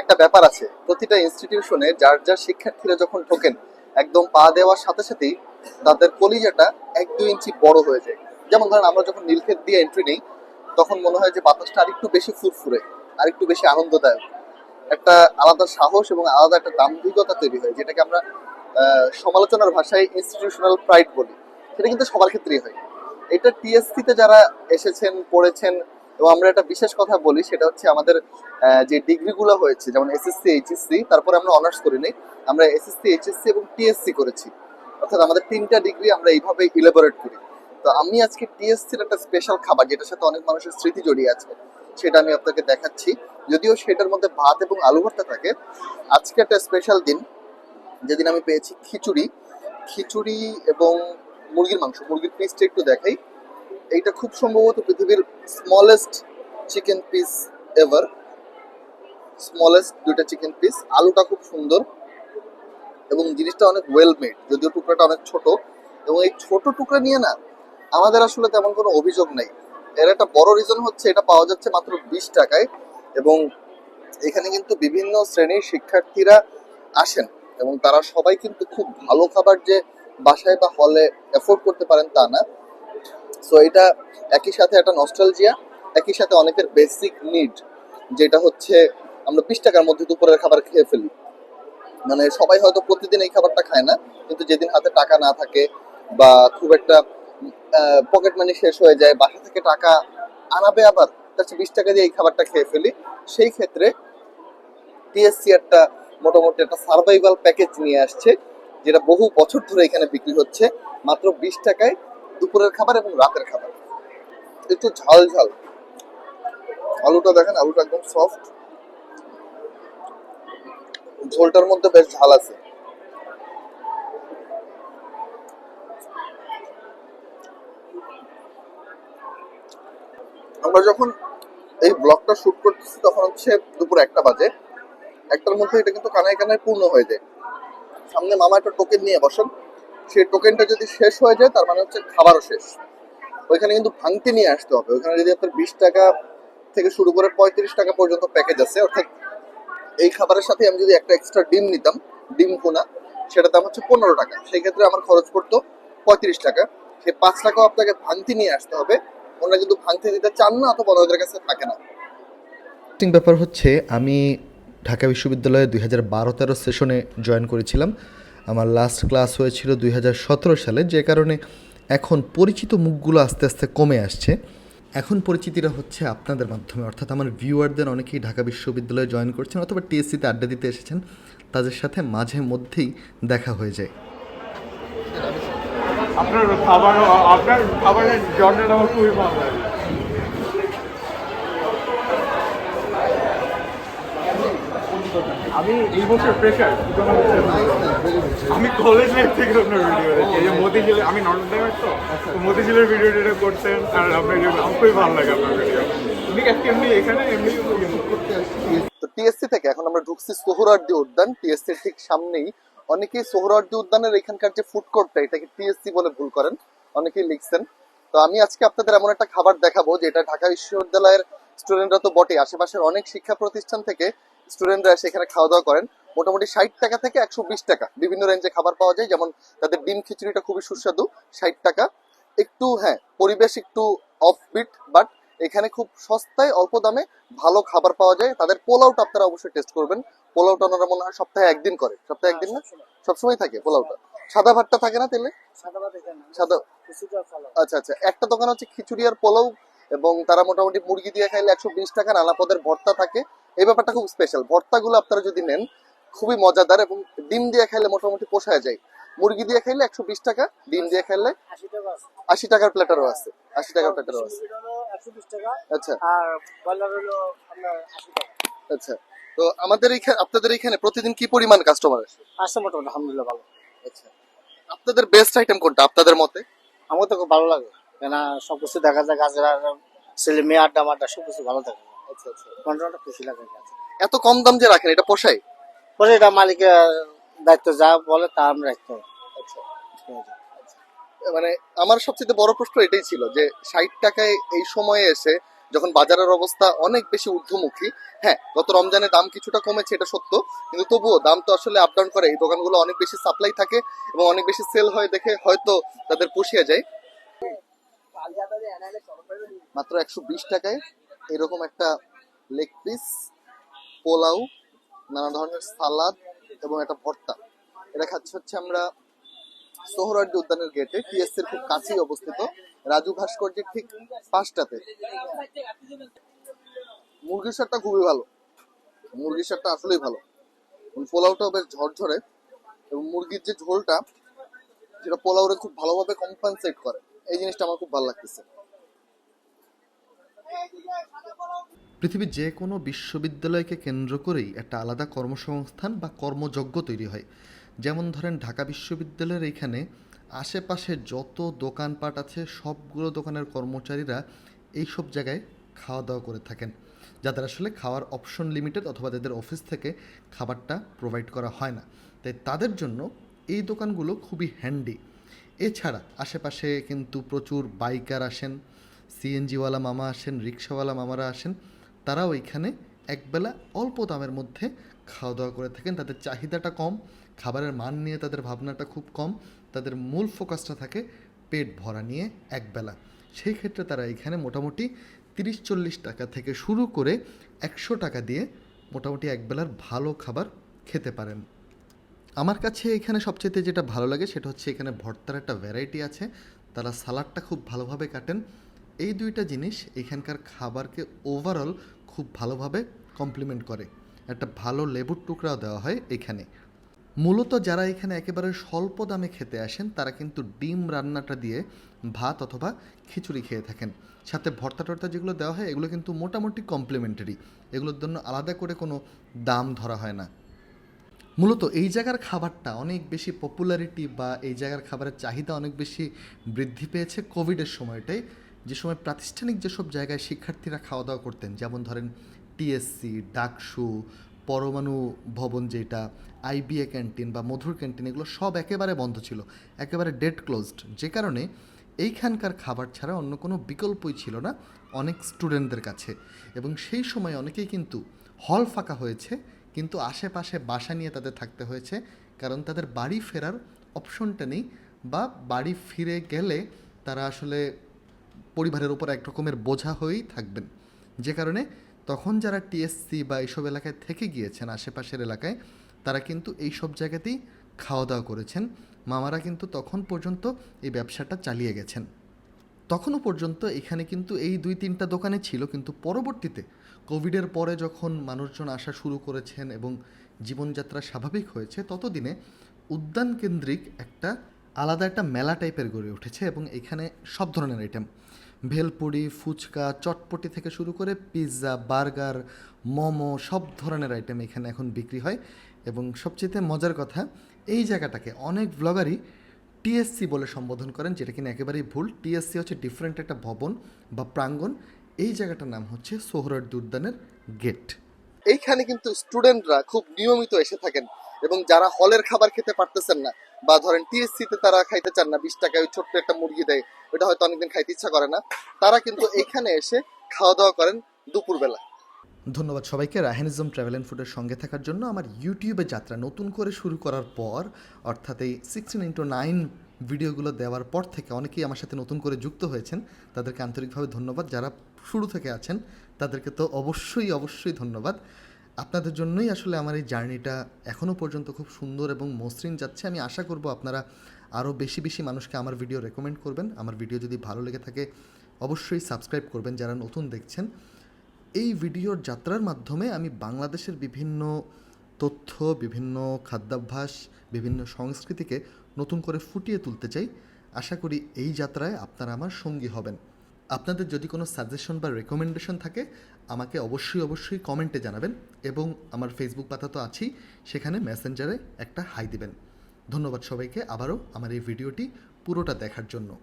একটা ব্যাপার আছে। প্রতিটা ইনস্টিটিউশনে যার যার শিক্ষার্থীরা যখন ঢোকেন, একদম পা দেওয়ার সাথে সাথেই তাদের কলিজাটা এক দুই ইঞ্চি বড় হয়ে যায়। যেমন ধরেন আমরা যখন নীলক্ষেত দিয়ে এন্ট্রি নিই, তখন মনে হয় যে বাতাসটা আরেকটু বেশি ফুরফুরে, আরেকটু বেশি আনন্দদায়ক। একটা আলাদা সাহস এবং আলাদা একটা দাম্ভিকতা তৈরি হয়, যেটাকে আমরা সমালোচনার ভাষায় ইনস্টিটিউশনাল প্রাইড বলি। সেটা কিন্তু সবার ক্ষেত্রেই হয়। এটা টিএসসিতে যারা এসেছেন, পড়েছেন এবং আমরা একটা বিশেষ কথা বলি, সেটা হচ্ছে আমাদের যে ডিগ্রিগুলো হয়েছে, যেমন এসএসসি এইচএসসি তারপরে আমরা অনার্স করি নাই, আমরা এসএসসি এইচএসসি এবং টিএসসি করেছি। অর্থাৎ আমাদের তিনটা ডিগ্রি আমরা এইভাবে ইলাবোরেট করি। তো আমি আজকে টিএসসির একটা স্পেশাল খাবার, যেটার সাথে অনেক মানুষের স্মৃতি জড়িয়ে আছে, সেটা আমি আপনাকে দেখাচ্ছি। যদিও সেটার মধ্যে ভাত এবং আলু ভর্তা থাকে, আজকে একটা স্পেশাল দিন, যেদিন আমি পেয়েছি খিচুড়ি। খিচুড়ি এবং মুরগির মাংস, মুরগির পিসটা একটু দেখাই। এইটা খুব সম্ভবত পৃথিবীর smallest chicken piece ever smallest দুইটা চিকেন পিস আলুটা খুব সুন্দর। এবং জিনিসটা অনেক ওয়েল মেড যদিও টুকরাটা অনেক ছোট। এবং এই ছোট টুকরা নিয়ে না, আমাদের আসলে তেমন কোনো অভিযোগ নেই। এর একটা বড় রিজন হচ্ছে, এটা পাওয়া যাচ্ছে মাত্র বিশ টাকায়। এবং এখানে কিন্তু বিভিন্ন শ্রেণির শিক্ষার্থীরা আসেন। এবং তারা সবাই কিন্তু খুব ভালো খাবার যে বাসায় বা হলে এফোর্ড করতে পারেন তা না। সো এটা একই সাথে একটা নস্টালজিয়া একই সাথে অনেকের বেসিক নিড যেটা হচ্ছে আমরা বিশ টাকার মধ্যে দুপুরের খাবার খেয়ে ফেলি। মানে সবাই হয়তো প্রতিদিন এই খাবারটা খায় না, কিন্তু যেদিন হাতে টাকা না থাকে বা খুব একটা পকেট মানি শেষ হয়ে যায়, বাসা থেকে টাকা আনাবে আবার তার বিশ টাকা দিয়ে এই খাবারটা খেয়ে ফেলি। সেই ক্ষেত্রে টিএসসি একটা মোটামুটি একটা সার্ভাইভাল প্যাকেজ নিয়ে আসছে, যেটা বহু বছর ধরে এখানে বিক্রি হচ্ছে। মাত্র বিশ টাকায় দুপুরের খাবার এবং রাতের খাবার। একটু ঝাল ঝাল। আলুটা দেখেন, আলুটা একদম সফট ঝোলটার মধ্যে বেশ ঝাল আছে। আমরা যখন এই ব্লগটা শুট করতেছি, তখন হচ্ছে দুপুর একটা বাজে। একটার মধ্যে এটা কিন্তু কানায় কানায় পূর্ণ হয়ে যায়। সামনে মামা একটা টোকেন নিয়ে বসেন। সেই টোকেনটা যদি শেষ হয়ে যায়, তার মানে হচ্ছে খাবারও শেষ। ওইখানে কিন্তু ভাঙতে নিয়ে আসতে হবে। ওইখানে যদি আপনার বিশ টাকা থেকে শুরু করে পঁয়ত্রিশ টাকা পর্যন্ত প্যাকেজ আছে, অর্থাৎ এই খাবারের সাথে আমি যদি একটা এক্সট্রা ডিম নিতাম, ডিম পোনা সেটা দাম হচ্ছে পনেরো টাকা। সেই ক্ষেত্রে আমার খরচ পড়তো পঁয়ত্রিশ টাকা। সেই পাঁচ টাকাও আপনাকে ভাঙতি নিয়ে আসতে হবে। ওনারা কিন্তু ভাঙতি দিতে চান না, অথবা ওনাদের কাছে থাকে না। ব্যাপার হচ্ছে, আমি ঢাকা বিশ্ববিদ্যালয়ে দুই হাজার বারো তেরো সেশনে জয়েন করেছিলাম। আমার লাস্ট ক্লাস হয়েছিল দুই হাজার সতেরো সালে, যে কারণে এখন পরিচিত মুখগুলো আস্তে আস্তে কমে আসছে। এখন পরিচিতিটা হচ্ছে আপনাদের মাধ্যমে, অর্থাৎ আমার ভিউয়ারদের অনেকেই ঢাকা বিশ্ববিদ্যালয়ে জয়েন করছেন অথবা টিএসসিতে আড্ডা দিতে এসেছেন। তাদের সাথে মাঝে মধ্যেই দেখা হয়ে যায়। আপনার খাবার, আপনার খাবারের আমার খুবই ভালো লাগে আমি এই বছর প্রেশার আমি কলেজ লাইফ থেকে আপনার ভিডিও দেখি। যে আমি নর্থ তো। তো মতিঝিলের ভিডিও টিডিও করছেন আর আপনার আমার খুবই ভালো লাগে আপনার ভিডিও এমনি এমনি এখানে এমনি তো টিএসসি থেকে এখন আমরা ঢুকছি সোহরার্দি উদ্যান। টিএসসি ঠিক সামনেই। অনেকেই সোহরার্দি উদ্যানের এখানকার যে ফুড কোর্টটা এটাকে টিএসসি বলে ভুল করেন। অনেকেই লিখছেন। তো আমি আজকে আপনাদের এমন একটা খাবার দেখাবো যেটা ঢাকা বিশ্ববিদ্যালয়ের স্টুডেন্টরা তো বটে আশেপাশের অনেক শিক্ষা প্রতিষ্ঠান থেকে স্টুডেন্টরা সেখানে খাওয়া দাওয়া করেন। মোটামুটি ষাট টাকা থেকে একশো বিশ টাকা বিভিন্ন রেঞ্জে খাবার পাওয়া যায়। যেমন তাদের ডিম খিচুড়িটা খুবই সুস্বাদু ষাট টাকা। একটু হ্যাঁ পরিবেশ একটু অফবিট বাট এখানে খুব সস্তায় অল্প দামে ভালো খাবার পাওয়া যায়। তাদের পোলাওটা আপনারা অবশ্যই টেস্ট করবেন। পোলাওটা ওনারা মনে হয় সপ্তাহে একদিন করে। সপ্তাহে একদিন না? সবসময়। থাকে পোলাওটা। সাদা ভাতটা থাকে না তেলে? সাদা আচ্ছা আচ্ছা। একটা দোকান হচ্ছে খিচুড়ি আর পোলাও এবং তারা মোটামুটি মুরগি দিয়ে খাইলে একশো বিশ টাকা নানা পদের ভর্তা থাকে। এই ব্যাপারটা খুব স্পেশাল ভর্তাগুলো আপনারা যদি নেন খুবই মজাদার এবং ডিম দিয়ে খাইলে মোটামুটি পোষায় যায়। মুরগি দিয়ে খাইলে একশো বিশ টাকা ডিম দিয়ে খাইলে আশি টাকার প্লেটারও আছে আশি টাকার প্লেটারও আছে। আচ্ছা। আচ্ছা। তো আমাদের এইখানে আপনাদের এখানে প্রতিদিন কি পরিমাণ কাস্টমার আসে? আসছে মোটামুটি আলহামদুলিল্লাহ ভালো। আচ্ছা। আপনাদের বেস্ট আইটেম কোনটা আপনাদের মতে? আমার তো খুব ভালো লাগে। কেন সবকিছু দেখা যায় গাছের আর ছেলে মেয়ে আড্ডা মাড্ডা সবকিছু ভালো থাকে। আচ্ছা আচ্ছা কন্ট্রোলটা খুশি লাগে এত কম দাম যে রাখেন এটা পোষায়? পরে এটা মালিকের দায়িত্ব যা বলে তা আমরা রাখতে হবে আচ্ছা। মানে আমার সবচেয়ে বড় প্রশ্ন এটাই ছিল যে ষাট টাকায় এই সময়ে এসে যখন বাজারের অবস্থা অনেক বেশি ঊর্ধ্বমুখী হ্যাঁ গত রমজানে দাম কিছুটা কমেছে এটা সত্য কিন্তু তবুও দাম তো আসলে আপ ডাউন করে এই দোকানগুলো অনেক বেশি সাপ্লাই থাকে এবং অনেক বেশি সেল হয় দেখে হয়তো তাদের পুষিয়ে যায়। মাত্র একশো বিশ টাকায় এরকম একটা লেগ পিস পোলাও, নানা ধরনের সালাদ এবং একটা ভর্তা। এটা খাচ্ছি হচ্ছে আমরা সোহরার্দি উদ্যানের গেটে টিএসসি এর খুব কাছেই অবস্থিত, রাজু ভাস্কর্যের ঠিক পাঁচটাতে মুরগির স্বাদটা খুবই ভালো। মুরগির স্বাদটা আসলেই ভালো। এবং পোলাওটাও বেশ ঝরঝরে। এবং মুরগির যে ঝোলটা, সেটা পোলাওরে খুব ভালোভাবে কম্পেনসেট করে। এই জিনিসটা আমার খুব ভালো লাগতেছে। পৃথিবীর যে কোনো বিশ্ববিদ্যালয়কে কেন্দ্র করেই একটা আলাদা কর্মসংস্থান বা কর্মযজ্ঞ তৈরি হয়। যেমন ধরেন ঢাকা বিশ্ববিদ্যালয়ের এইখানে আশেপাশে যত দোকানপাট আছে, সবগুলো দোকানের কর্মচারীরা এই সব জায়গায় খাওয়া দাওয়া করে থাকেন। যাদের আসলে খাওয়ার অপশন লিমিটেড অথবা তাদের অফিস থেকে খাবারটা প্রোভাইড করা হয় না। তাই তাদের জন্য এই দোকানগুলো খুবই হ্যান্ডি এছাড়া আশেপাশে কিন্তু প্রচুর বাইকার আসেন। সিএনজিওয়ালা মামা আসেন, রিক্সাওয়ালা মামারা আসেন, তারাও এখানে একবেলা অল্প দামের মধ্যে খাওয়া দাওয়া করে থাকেন। তাদের চাহিদাটা কম, খাবারের মান নিয়ে তাদের ভাবনাটা খুব কম, তাদের মূল ফোকাসটা থাকে পেট ভরা নিয়ে একবেলা। সেই ক্ষেত্রে তারা এখানে মোটামুটি তিরিশ চল্লিশ টাকা থেকে শুরু করে একশো টাকা দিয়ে মোটামুটি একবেলার ভালো খাবার খেতে পারেন। আমার কাছে এখানে সবচেয়ে যেটা ভালো লাগে সেটা হচ্ছে এখানে ভর্তার একটা ভ্যারাইটি আছে। তারা সালাডটা খুব ভালোভাবে কাটেন। এই দুইটা জিনিস এখানকার খাবারকে ওভারঅল খুব ভালোভাবে কমপ্লিমেন্ট করে। একটা ভালো লেবুর টুকরাও দেওয়া হয় এখানে। মূলত যারা এখানে একেবারে স্বল্প দামে খেতে আসেন, তারা কিন্তু ডিম রান্নাটা দিয়ে ভাত অথবা খিচুড়ি খেয়ে থাকেন। সাথে ভর্তা টর্তা যেগুলো দেওয়া হয়, এগুলো কিন্তু মোটামুটি কমপ্লিমেন্টারি এগুলোর জন্য আলাদা করে কোনো দাম ধরা হয় না। মূলত এই জায়গার খাবারটা অনেক বেশি পপুলারিটি বা এই জায়গার খাবারের চাহিদা অনেক বেশি বৃদ্ধি পেয়েছে কোভিডের সময়টাই যে সময় প্রাতিষ্ঠানিক যেসব জায়গায় শিক্ষার্থীরা খাওয়া দাওয়া করতেন, যেমন ধরেন টিএসসি ডাকসু, পরমাণু ভবন যেটা আইবিএ ক্যান্টিন বা মধুর ক্যান্টিন, এগুলো সব একেবারে বন্ধ ছিল, একেবারে ডেড ক্লোজড যে কারণে এইখানকার খাবার ছাড়া অন্য কোনো বিকল্পই ছিল না অনেক স্টুডেন্টদের কাছে। এবং সেই সময় অনেকেই কিন্তু হল ফাঁকা হয়েছে, কিন্তু আশেপাশে বাসা নিয়ে তাদের থাকতে হয়েছে, কারণ তাদের বাড়ি ফেরার অপশনটা নেই বা বাড়ি ফিরে গেলে তারা আসলে পরিবারের উপর এক রকমের বোঝা হয়েই থাকবেন। যে কারণে তখন যারা টিএসসি বা এইসব এলাকায় থেকে গিয়েছেন, আশেপাশের এলাকায়, তারা কিন্তু এই সব জায়গাতেই খাওয়া দাওয়া করেছেন। মামারা কিন্তু তখন পর্যন্ত এই ব্যবসাটা চালিয়ে গেছেন। তখনও পর্যন্ত এখানে কিন্তু এই দুই তিনটা দোকানে ছিল, কিন্তু পরবর্তীতে কোভিডের পরে যখন মানুষজন আসা শুরু করেছেন এবং জীবনযাত্রা স্বাভাবিক হয়েছে, ততদিনে উদ্যান কেন্দ্রিক একটা আলাদা একটা মেলা টাইপের গড়ে উঠেছে এবং এখানে সব ধরনের আইটেম ভেলপুরি, ফুচকা, চটপটি থেকে শুরু করে পিৎজা, বার্গার, মোমো, সব ধরনের আইটেম এখানে এখন বিক্রি হয়। এবং সবচেয়ে মজার কথা, এই জায়গাটাকে অনেক ব্লগারই টিএসসি বলে সম্বোধন করেন, যেটা কিনা একেবারেই ভুল। টিএসসি হচ্ছে ডিফারেন্ট একটা ভবন বা প্রাঙ্গণ। এই জায়গাটার নাম হচ্ছে সোহরার্দি উদ্যানের গেট এইখানে কিন্তু স্টুডেন্টরা খুব নিয়মিত এসে থাকেন এবং যারা হলের খাবার খেতে পারতেছেন না বা ধরেন টিএসসি তে তারা খাইতে চান না, বিশ টাকায় ওই ছোট্ট একটা মুরগি দেয় ওটা হয়তো অনেকদিন খাইতে ইচ্ছা করে না। তারা কিন্তু এখানে এসে খাওয়া দাওয়া করেন দুপুরবেলা। ধন্যবাদ সবাইকে। রাহেনিজম ট্রাভেল অ্যান্ড ফুডের সঙ্গে থাকার জন্য আমার ইউটিউবে যাত্রা নতুন করে শুরু করার পর, অর্থাৎ এই সিক্সটিন ইন্টু নাইন ভিডিওগুলো দেওয়ার পর থেকে অনেকেই আমার সাথে নতুন করে যুক্ত হয়েছেন। তাদেরকে আন্তরিকভাবে ধন্যবাদ। যারা শুরু থেকে আছেন, তাদেরকে তো অবশ্যই অবশ্যই ধন্যবাদ। আপনাদের জন্যই আসলে আমার এই জার্নিটা এখনও পর্যন্ত খুব সুন্দর এবং মসৃণ যাচ্ছে। আমি আশা করব আপনারা আরও বেশি বেশি মানুষকে আমার ভিডিও রেকমেন্ড করবেন। আমার ভিডিও যদি ভালো লেগে থাকে, অবশ্যই সাবস্ক্রাইব করবেন যারা নতুন দেখছেন। এই ভিডিওর যাত্রার মাধ্যমে আমি বাংলাদেশের বিভিন্ন তথ্য, বিভিন্ন খাদ্যাভ্যাস, বিভিন্ন সংস্কৃতিকে নতুন করে ফুটিয়ে তুলতে চাই। আশা করি এই যাত্রায় আপনারা আমার সঙ্গী হবেন। আপনাদের যদি কোনো সাজেশন বা রেকমেন্ডেশন থাকে, আমাকে অবশ্যই অবশ্যই কমেন্টে জানাবেন এবং আমার ফেসবুক পাতা তো আছেই, সেখানে মেসেঞ্জারে একটা হাই দিবেন। ধন্যবাদ সবাইকে, আবারও আমার এই ভিডিওটি পুরোটা দেখার জন্য।